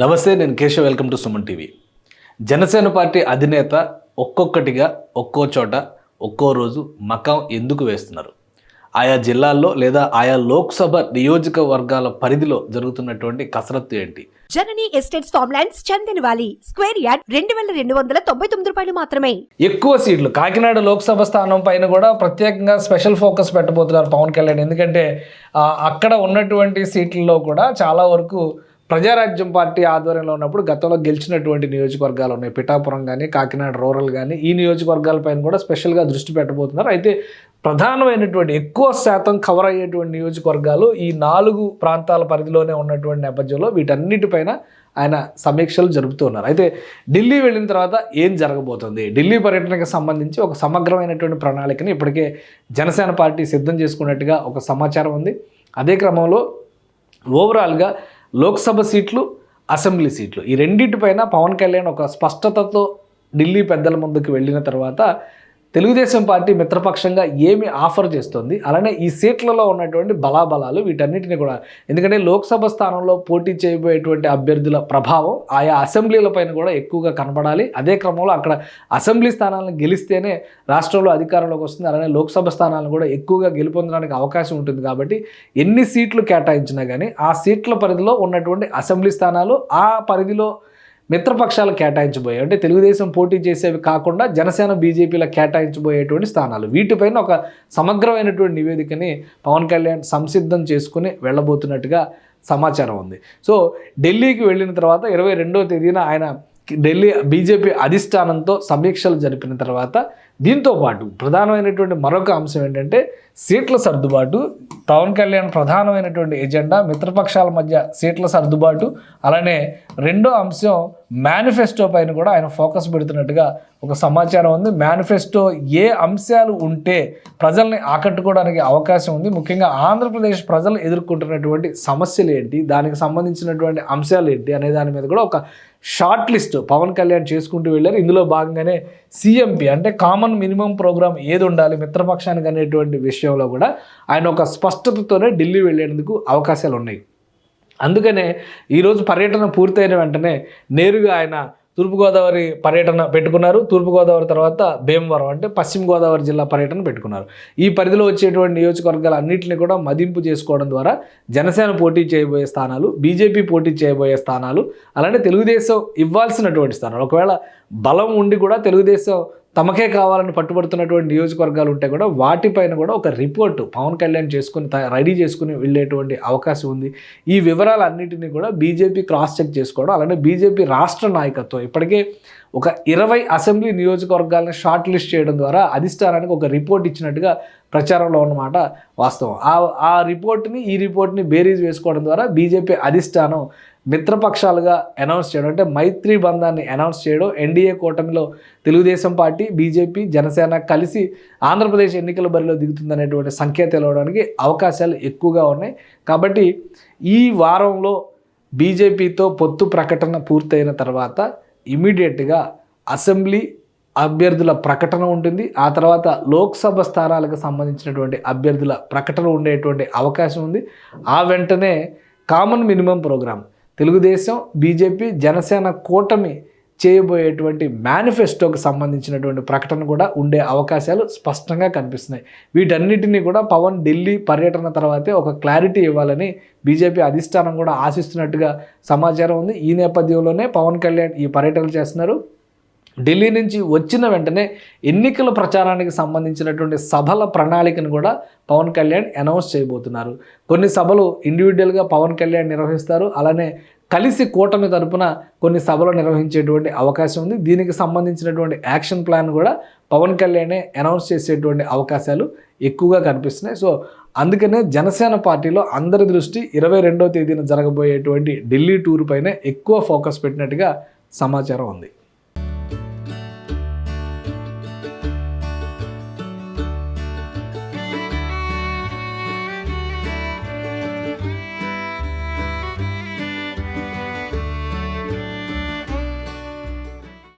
నమస్తే నేను Keshav. Welcome to Suman TV. Janasena party అధినేత ఒక్కొక్కటిగా ఒక్కో చోట ఒక్కో రోజు మకాం ఎందుకు వేస్తున్నారు? ఆయా జిల్లాల్లో లేదా ఆయా లోక్సభ నియోజకవర్గాల పరిధిలో జరుగుతున్నటువంటి కసరత్తు ఏంటి? Janani estates farmlands Chandan valley square yard రెండు వేల రెండు వందల తొంభై తొమ్మిది రూపాయలు మాత్రమే. ఎక్కువ సీట్లు. కాకినాడ లోక్సభ స్థానం పైన కూడా ప్రత్యేకంగా స్పెషల్ ఫోకస్ పెట్టబోతున్నారు పవన్ కళ్యాణ్. ఎందుకంటే అక్కడ ఉన్నటువంటి సీట్లలో కూడా చాలా వరకు ప్రజారాజ్యం పార్టీ ఆధ్వర్యంలో ఉన్నప్పుడు గతంలో గెలిచినటువంటి నియోజకవర్గాలు ఉన్నాయి. పిఠాపురం కానీ కాకినాడ రూరల్ కానీ ఈ నియోజకవర్గాలపైన కూడా స్పెషల్గా దృష్టి పెట్టబోతున్నారు. అయితే ప్రధానమైనటువంటి ఎక్కువ శాతం కవర్ అయ్యేటువంటి నియోజకవర్గాలు ఈ నాలుగు ప్రాంతాల పరిధిలోనే ఉన్నటువంటి నేపథ్యంలో వీటన్నిటిపైన ఆయన సమీక్షలు జరుపుతున్నారు అయితే ఢిల్లీ వెళ్ళిన తర్వాత ఏం జరగబోతుంది? ఢిల్లీ పర్యటనకు సంబంధించి ఒక సమగ్రమైనటువంటి ప్రణాళికని ఇప్పటికే జనసేన పార్టీ సిద్ధం చేసుకున్నట్టుగా ఒక సమాచారం ఉంది. అదే క్రమంలో ఓవరాల్గా లోక్సభ సీట్లు అసెంబ్లీ సీట్లు. ఈ రెండింటిపైన పవన్ కళ్యాణ్ ఒక స్పష్టతతో ఢిల్లీ పెద్దల ముందుకు వెళ్ళిన తర్వాత తెలుగుదేశం పార్టీ మిత్రపక్షంగా ఏమి ఆఫర్ చేస్తుంది? అలానే ఈ సీట్లలో ఉన్నటువంటి బలాబలాలు వీటన్నిటిని కూడా. ఎందుకంటే లోక్సభ స్థానంలో పోటీ చేయబోయేటువంటి అభ్యర్థుల ప్రభావం ఆయా అసెంబ్లీలపైన కూడా ఎక్కువగా కనబడాలి అదే క్రమంలో అక్కడ అసెంబ్లీ స్థానాలను గెలిస్తేనే రాష్ట్రంలో అధికారంలోకి వస్తుంది. అలానే లోక్సభ స్థానాలను కూడా ఎక్కువగా గెలుపొందడానికి అవకాశం ఉంటుంది కాబట్టి ఎన్ని సీట్లు కేటాయించినా కానీ ఆ సీట్ల పరిధిలో ఉన్నటువంటి అసెంబ్లీ స్థానాలు ఆ పరిధిలో మిత్రపక్షాలు కేటాయించబోయాయి. అంటే తెలుగుదేశం పోటీ చేసేవి కాకుండా జనసేన బీజేపీల కేటాయించబోయేటువంటి స్థానాలు. వీటిపైన ఒక సమగ్రమైనటువంటి నివేదికని పవన్ కళ్యాణ్ సంసిద్ధం చేసుకుని వెళ్ళబోతున్నట్టుగా సమాచారం ఉంది. సో ఢిల్లీకి వెళ్ళిన తర్వాత ఇరవై రెండవ తేదీన ఆయన ఢిల్లీ బీజేపీ అధిష్టానంతో సమీక్షలు జరిపిన తర్వాత దీంతో పాటు ప్రధానమైనటువంటి మరొక అంశం ఏంటంటే సీట్ల సర్దుబాటు పవన్ కళ్యాణ్ ప్రధానమైనటువంటి ఎజెండా మిత్రపక్షాల మధ్య సీట్ల సర్దుబాటు అలానే రెండో అంశం మేనిఫెస్టో పైన కూడా ఆయన ఫోకస్ పెడుతున్నట్టుగా ఒక సమాచారం ఉంది. మేనిఫెస్టో ఏ అంశాలు ఉంటే ప్రజల్ని ఆకట్టుకోవడానికి అవకాశం ఉంది. ముఖ్యంగా ఆంధ్రప్రదేశ్ ప్రజలు ఎదుర్కొంటున్నటువంటి సమస్యలు ఏంటి దానికి సంబంధించినటువంటి అంశాలు ఏంటి అనే దాని మీద కూడా ఒక షార్ట్ లిస్ట్ పవన్ కళ్యాణ్ చేసుకుంటూ వెళ్ళారు. ఇందులో భాగంగానే సిఎంపి అంటే కామన్ మినిమం ప్రోగ్రామ్ ఏది ఉండాలి మిత్రపక్షానికి అనేటువంటి విషయంలో కూడా ఆయన ఒక స్పష్టతతోనే ఢిల్లీ వెళ్ళేందుకు అవకాశాలు ఉన్నాయి. అందుకనే ఈరోజు పర్యటన పూర్తయిన వెంటనే నేరుగా ఆయన తూర్పుగోదావరి పర్యటన పెట్టుకున్నారు. తూర్పుగోదావరి తర్వాత భీమవరం అంటే పశ్చిమ గోదావరి జిల్లా పర్యటన పెట్టుకున్నారు. ఈ పరిధిలో వచ్చేటువంటి నియోజకవర్గాలు అన్నింటినీ కూడా మదింపు చేసుకోవడం ద్వారా జనసేన పోటీ చేయబోయే స్థానాలు బీజేపీ పోటీ చేయబోయే స్థానాలు అలానే తెలుగుదేశం ఇవ్వాల్సినటువంటి స్థానాలు. ఒకవేళ బలం ఉండి కూడా తెలుగుదేశం తమకే కావాలని పట్టుబడుతున్నటువంటి నియోజకవర్గాలు ఉంటే కూడా వాటిపైన కూడా ఒక రిపోర్టు పవన్ కళ్యాణ్ చేసుకుని త- రెడీ చేసుకుని వెళ్ళేటువంటి అవకాశం ఉంది. ఈ వివరాలన్నింటినీ కూడా బీజేపీ క్రాస్ చెక్ చేసుకోవడం అలానే బీజేపీ రాష్ట్ర నాయకత్వం ఇప్పటికే ఒక ఇరవై అసెంబ్లీ నియోజకవర్గాలను షార్ట్ లిస్ట్ చేయడం ద్వారా అధిష్టానానికి ఒక రిపోర్ట్ ఇచ్చినట్టుగా ప్రచారంలో ఉన్నమాట వాస్తవం. ఆ ఆ రిపోర్ట్ని ఈ రిపోర్ట్ని బేరీజ్ వేసుకోవడం ద్వారా బీజేపీ అధిష్టానం మిత్రపక్షాలుగా అనౌన్స్ చేయడం అంటే మైత్రి బంధాన్ని అనౌన్స్ చేయడం ఎన్డీఏ కూటమిలో తెలుగుదేశం పార్టీ బీజేపీ జనసేన కలిసి ఆంధ్రప్రదేశ్ ఎన్నికల బరిలో దిగుతుందనేటువంటి సంకేతాలు తెలవడానికి అవకాశాలు ఎక్కువగా ఉన్నాయి. కాబట్టి ఈ వారంలో బీజేపీతో పొత్తు ప్రకటన పూర్తయిన తర్వాత ఇమీడియట్గా అసెంబ్లీ అభ్యర్థుల ప్రకటన ఉంటుంది. ఆ తర్వాత లోక్సభ స్థానాలకు సంబంధించినటువంటి అభ్యర్థుల ప్రకటన ఉండేటువంటి అవకాశం ఉంది. ఆ వెంటనే common minimum program Telugu Desam BJP Janasena కూటమి చేయబోయేటువంటి మేనిఫెస్టోకి సంబంధించినటువంటి ప్రకటన కూడా ఉండే అవకాశాలు స్పష్టంగా కనిపిస్తున్నాయి. వీటన్నిటినీ కూడా పవన్ ఢిల్లీ పర్యటన తర్వాతే ఒక క్లారిటీ ఇవ్వాలని బీజేపీ అధిష్టానం కూడా ఆశిస్తున్నట్టుగా సమాచారం ఉంది. ఈ నేపథ్యంలోనే పవన్ కళ్యాణ్ ఈ పర్యటనలు చేస్తున్నారు. ఢిల్లీ నుంచి వచ్చిన వెంటనే ఎన్నికల ప్రచారానికి సంబంధించినటువంటి సభల ప్రణాళికను కూడా పవన్ కళ్యాణ్ అనౌన్స్ చేయబోతున్నారు. కొన్ని సభలు ఇండివిజువల్గా పవన్ కళ్యాణ్ నిర్వహిస్తారు. అలానే కలిసి కూటమి తరపున కొన్ని సభలు నిర్వహించేటువంటి అవకాశం ఉంది. దీనికి సంబంధించినటువంటి యాక్షన్ ప్లాన్ కూడా పవన్ కళ్యాణే అనౌన్స్ చేసేటువంటి అవకాశాలు ఎక్కువగా కనిపిస్తున్నాయి. సో అందుకనే జనసేన పార్టీలో అందరి దృష్టి ఇరవై రెండవ తేదీన జరగబోయేటువంటి ఢిల్లీ టూర్ పైన ఎక్కువ ఫోకస్ పెట్టినట్టుగా సమాచారం ఉంది.